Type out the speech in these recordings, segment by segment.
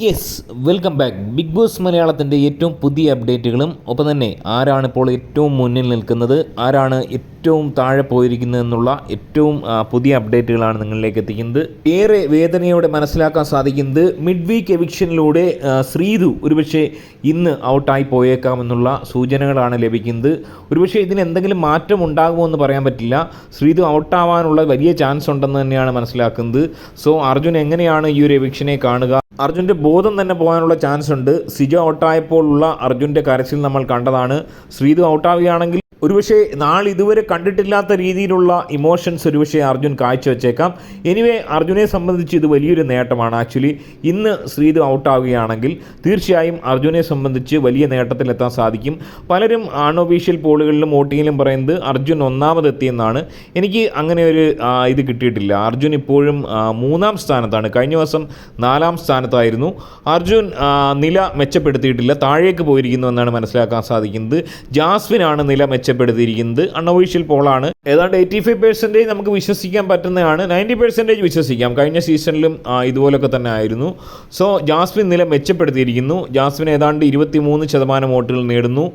Yes welcome back Bigg Boss മലയാളത്തിന്റെ ഏറ്റവും പുതിയ അപ്ഡേറ്റുകളും ഒപ്പം തന്നെ ആരാണ് ഇപ്പോൾ ഏറ്റവും മുന്നിൽ നിൽക്കുന്നത് ആരാണ് ഏറ്റവും താഴെ പോയിരിക്കുന്നത് എന്നുള്ള ഏറ്റവും പുതിയ അപ്ഡേറ്റുകളാണ് നിങ്ങളിലേക്ക് എത്തിക്കുന്നത്. ഏറെ വേദനയോടെ മനസ്സിലാക്കാൻ സാധിക്കുന്നത് മിഡ് വീക്ക് എവിക്ഷനിലൂടെ ശ്രീതു ഒരുപക്ഷെ ഇന്ന് ഔട്ടായി പോയേക്കാമെന്നുള്ള സൂചനകളാണ് ലഭിക്കുന്നത്. ഒരുപക്ഷെ ഇതിന് എന്തെങ്കിലും മാറ്റം ഉണ്ടാകുമോ എന്ന് പറയാൻ പറ്റില്ല. ശ്രീതു ഔട്ടാവാനുള്ള വലിയ ചാൻസ് ഉണ്ടെന്ന് തന്നെയാണ് മനസ്സിലാക്കുന്നത്. സോ അർജുൻ എങ്ങനെയാണ് ഈ ഒരു എവിക്ഷനെ കാണുക? അർജുന്റെ ബോധം തന്നെ പോകാനുള്ള ചാൻസ് ഉണ്ട് സിജോ ഔട്ടായപ്പോഴുള്ള അർജുന്റെ കരച്ചിൽ നമ്മൾ കണ്ടതാണ്. ശ്രീതു ഔട്ടാവുകയാണെങ്കിൽ ഒരുപക്ഷെ നാളിതുവരെ കണ്ടിട്ടില്ലാത്ത രീതിയിലുള്ള ഇമോഷൻസ് ഒരുപക്ഷെ അർജുൻ കാഴ്ചവെച്ചേക്കാം. എനിവേ അർജുനെ സംബന്ധിച്ച് ഇത് വലിയൊരു നേട്ടമാണ്. ആക്ച്വലി ഇന്ന് ശ്രീതു ഔട്ടാവുകയാണെങ്കിൽ തീർച്ചയായും അർജുനെ സംബന്ധിച്ച് വലിയ നേട്ടത്തിലെത്താൻ സാധിക്കും. പലരും അൺഒഫീഷ്യൽ പോളുകളിലും വോട്ടിങ്ങിലും പറയുന്നത് അർജുൻ ഒന്നാമതെത്തിയെന്നാണ്. എനിക്ക് അങ്ങനെ ഒരു ഇത് കിട്ടിയിട്ടില്ല. അർജുൻ ഇപ്പോഴും മൂന്നാം സ്ഥാനത്താണ്. കഴിഞ്ഞ ദിവസം നാലാം സ്ഥാനത്തായിരുന്നു. അർജുൻ നില മെച്ചപ്പെടുത്തിയിട്ടില്ല. താഴേക്ക് പോയിരിക്കുന്നു എന്നാണ് മനസ്സിലാക്കാൻ സാധിക്കുന്നത്. ജാസ്വിനാണ് നില മെച്ചപ്പെടുത്തിയിരിക്കുന്നത് അൺഒഫീഷ്യൽ പോളാണ്. ഏതാണ്ട് എയ്റ്റി ഫൈവ് പെർസെന്റേജ് നമുക്ക് വിശ്വസിക്കാൻ പറ്റുന്നതാണ്. നയന്റി പെർസെന്റേജ് വിശ്വസിക്കാം. കഴിഞ്ഞ സീസണിലും ഇതുപോലൊക്കെ തന്നെ ആയിരുന്നു. സോ ജാസ്മിൻ നില മെച്ചപ്പെടുത്തിയിരിക്കുന്നു. ജാസ്മിൻ ഏതാണ്ട് ഇരുപത്തി മൂന്ന് ശതമാനം വോട്ടുകൾ നേടുന്നു.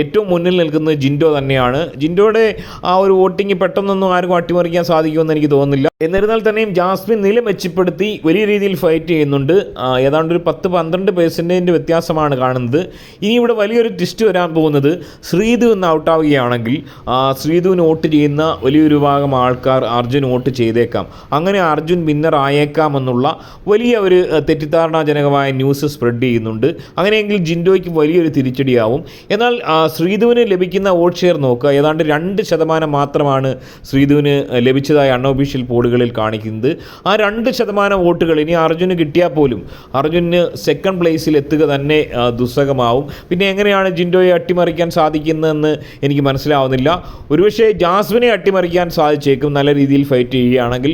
ഏറ്റവും മുന്നിൽ നിൽക്കുന്നത് ജിൻഡോ തന്നെയാണ്. ജിൻഡോയുടെ ആ ഒരു വോട്ടിംഗ് പെട്ടെന്നൊന്നും ആർക്കും അട്ടിമറിക്കാൻ സാധിക്കുമെന്ന് എനിക്ക് തോന്നുന്നില്ല. എന്നിരുന്നാൽ തന്നെയും ജാസ്മിൻ നില മെച്ചപ്പെടുത്തി വലിയ രീതിയിൽ ഫൈറ്റ് ചെയ്യുന്നുണ്ട്. ഏതാണ്ട് ഒരു പത്ത് പന്ത്രണ്ട് പേഴ്സന്റേജിന്റെ വ്യത്യാസമാണ് കാണുന്നത്. ഇനി ഇവിടെ വലിയൊരു ട്വിസ്റ്റ് വരാൻ പോകുന്നത് ശ്രീധു എന്ന് ഔട്ടാവുകയാണെങ്കിൽ ശ്രീധുവിന് വോട്ട് ചെയ്യുന്ന വലിയൊരു വിഭാഗം ആൾക്കാർ അർജുൻ വോട്ട് ചെയ്തേക്കാം. അങ്ങനെ അർജുൻ വിന്നർ ആയേക്കാം എന്നുള്ള വലിയ ഒരു തെറ്റിദ്ധാരണാജനകമായ ന്യൂസ് സ്പ്രെഡ് ചെയ്യുന്നുണ്ട്. അങ്ങനെയെങ്കിൽ ജിൻഡോയ്ക്ക് വലിയൊരു തിരിച്ചടിയാവും. എന്നാൽ ശ്രീധുവിന് ലഭിക്കുന്ന വോട്ട് ഷെയർ നോക്കുക. ഏതാണ്ട് രണ്ട് ശതമാനം മാത്രമാണ് ശ്രീധുവിന് ലഭിച്ചതായി അൺഒഫീഷ്യൽ പോളുകളിൽ കാണിക്കുന്നത്. ആ രണ്ട് ശതമാനം വോട്ടുകൾ ഇനി അർജുന് കിട്ടിയാൽ പോലും അർജുന് സെക്കൻഡ് പ്ലേസിൽ എത്തുക തന്നെ ദുസ്സഹമാവും. പിന്നെ എങ്ങനെയാണ് ജിൻഡോയെ അട്ടിമറിക്കാൻ സാധിക്കുന്നതെന്ന് എനിക്ക് മനസ്സിലാവുന്നില്ല. ഒരുപക്ഷെ ജാസ്മിനെ അട്ടിമറിക്കാൻ സാധിച്ചേക്കും നല്ല രീതിയിൽ ഫൈറ്റ് ചെയ്യുകയാണെങ്കിൽ.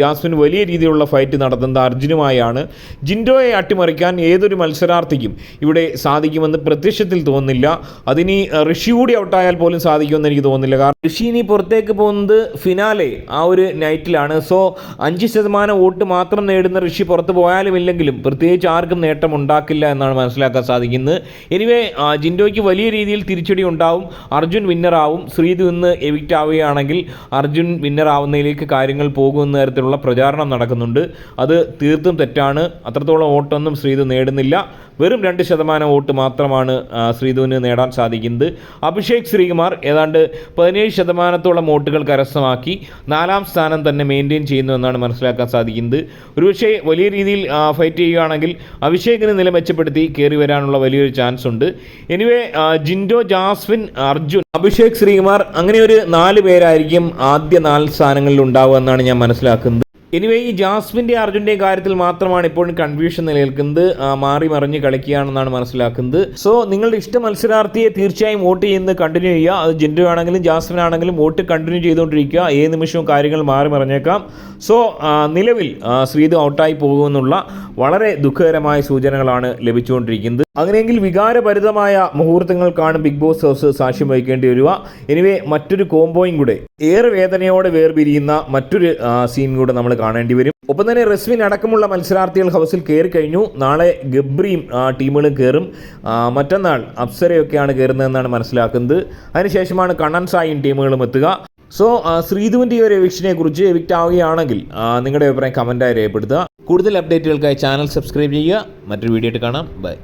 ജാസ്മിൻ വലിയ രീതിയിലുള്ള ഫൈറ്റ് നടത്തുന്നത് അർജുനുമായാണ്. ജിൻഡോയെ അട്ടിമറിക്കാൻ ഏതൊരു മത്സരാർത്ഥിക്കും ഇവിടെ സാധിക്കുമെന്ന് പ്രത്യക്ഷത്തിൽ തോന്നുന്നില്ല. അതിനി ഋഷി കൂടി ഔട്ടായാൽ പോലും സാധിക്കുമെന്ന് എനിക്ക് തോന്നുന്നില്ല. കാരണം ഋഷി ഇനി പുറത്തേക്ക് പോകുന്നത് ഫിനാലെ ആ ഒരു നൈറ്റിലാണ് സോ അഞ്ച് ശതമാനം വോട്ട് മാത്രം നേടുന്ന ഋഷി പുറത്തു പോയാലും ഇല്ലെങ്കിലും പ്രത്യേകിച്ച് ആർക്കും നേട്ടം ഉണ്ടാക്കില്ല എന്നാണ് മനസ്സിലാക്കാൻ സാധിക്കുന്നത്. എനിവേ ജിൻഡോയ്ക്ക് വലിയ രീതിയിൽ തിരിച്ചടി ഉണ്ടാവും. അർജുൻ വിന്നറാവും ശ്രീതു ഇന്ന് എവിക്റ്റ് ആവുകയാണെങ്കിൽ അർജുൻ വിന്നറാവുന്നതിലേക്ക് കാര്യങ്ങൾ പോകുമെന്ന തരത്തിലുള്ള പ്രചാരണം നടക്കുന്നുണ്ട്. അത് തീർത്തും തെറ്റാണ്. അത്രത്തോളം വോട്ടൊന്നും ശ്രീതു നേടുന്നില്ല. വെറും രണ്ട് ശതമാനം വോട്ട് മാത്രമാണ് ശ്രീധുവിന് നേടാൻ സാധിക്കുന്നത്. അഭിഷേക് ശ്രീകുമാർ ഏതാണ്ട് പതിനേഴ് ശതമാനത്തോളം വോട്ടുകൾ കരസ്ഥമാക്കി. നാലാം സ്ഥാനം തന്നെ മെയിന്റെയിൻ ചെയ്യുന്നു എന്നാണ് മനസ്സിലാക്കാൻ സാധിക്കുന്നത്. ഒരുപക്ഷേ വലിയ രീതിയിൽ ഫൈറ്റ് ചെയ്യുകയാണെങ്കിൽ അഭിഷേകിന് നില മെച്ചപ്പെടുത്തി കയറി വരാനുള്ള വലിയൊരു ചാൻസ് ഉണ്ട്. എനിവേ ജിൻഡോ ജാസ്വിൻ അർജുൻ അഭിഷേക് ശ്രീകുമാർ അങ്ങനെ ഒരു നാല് പേരായിരിക്കും ആദ്യ നാല് സ്ഥാനങ്ങളിൽ ഉണ്ടാവുക എന്നാണ് ഞാൻ മനസ്സിലാക്കുന്നത്. എനിവേ ഈ ജാസ്മിന്റെ അർജുന്റെയും കാര്യത്തിൽ മാത്രമാണ് ഇപ്പോഴും കൺഫ്യൂഷൻ നിലനിൽക്കുന്നത്. മാറി മറിഞ്ഞ് കളിക്കുകയാണെന്നാണ് മനസ്സിലാക്കുന്നത്. സോ നിങ്ങളുടെ ഇഷ്ട മത്സരാർത്ഥിയെ തീർച്ചയായും വോട്ട് ചെയ്യുന്നത് കണ്ടിന്യൂ ചെയ്യുക. അത് ജിൻഡു ആണെങ്കിലും ജാസ്മിൻ ആണെങ്കിലും വോട്ട് കണ്ടിന്യൂ ചെയ്തുകൊണ്ടിരിക്കുക. ഏത് നിമിഷവും കാര്യങ്ങൾ മാറി മറിഞ്ഞേക്കാം. സോ നിലവിൽ ശ്രീതു ഔട്ടായി പോകുമെന്നുള്ള വളരെ ദുഃഖകരമായ സൂചനകളാണ് ലഭിച്ചുകൊണ്ടിരിക്കുന്നത്. അങ്ങനെയെങ്കിൽ വികാരഭരിതമായ മുഹൂർത്തങ്ങൾക്കാണ് ബിഗ് ബോസ് ഹൗസ് സാക്ഷ്യം വഹിക്കേണ്ടി വരിക. എനിവേ മറ്റൊരു കോംബോയും കൂടെ. ഏറെ വേദനയോടെ വേർപിരിയുന്ന മറ്റൊരു സീൻ കൂടെ നമ്മൾ കാണേണ്ടി വരും. ഒപ്പം തന്നെ റെസ്വിൻ അടക്കമുള്ള മത്സരാർത്ഥികൾ ഹൗസിൽ കയറി കഴിഞ്ഞു. നാളെ ഗബ്രിയും ടീമുകളും കയറും. മറ്റന്നാൾ അപ്സരയൊക്കെയാണ് കയറുന്നതെന്നാണ് മനസ്സിലാക്കുന്നത്. അതിനുശേഷമാണ് കണ്ണൻ സായും ടീമുകളും എത്തുക. സോ ശ്രീധുവിന്റെ ഒരു എവിക്ഷനെ കുറിച്ച് എവിക്റ്റ് ആവുകയാണെങ്കിൽ നിങ്ങളുടെ അഭിപ്രായം കമന്റായി രേഖപ്പെടുത്തുക. കൂടുതൽ അപ്ഡേറ്റുകൾക്കായി ചാനൽ സബ്സ്ക്രൈബ് ചെയ്യുക. മറ്റൊരു വീഡിയോ ആയിട്ട് കാണാം. ബൈ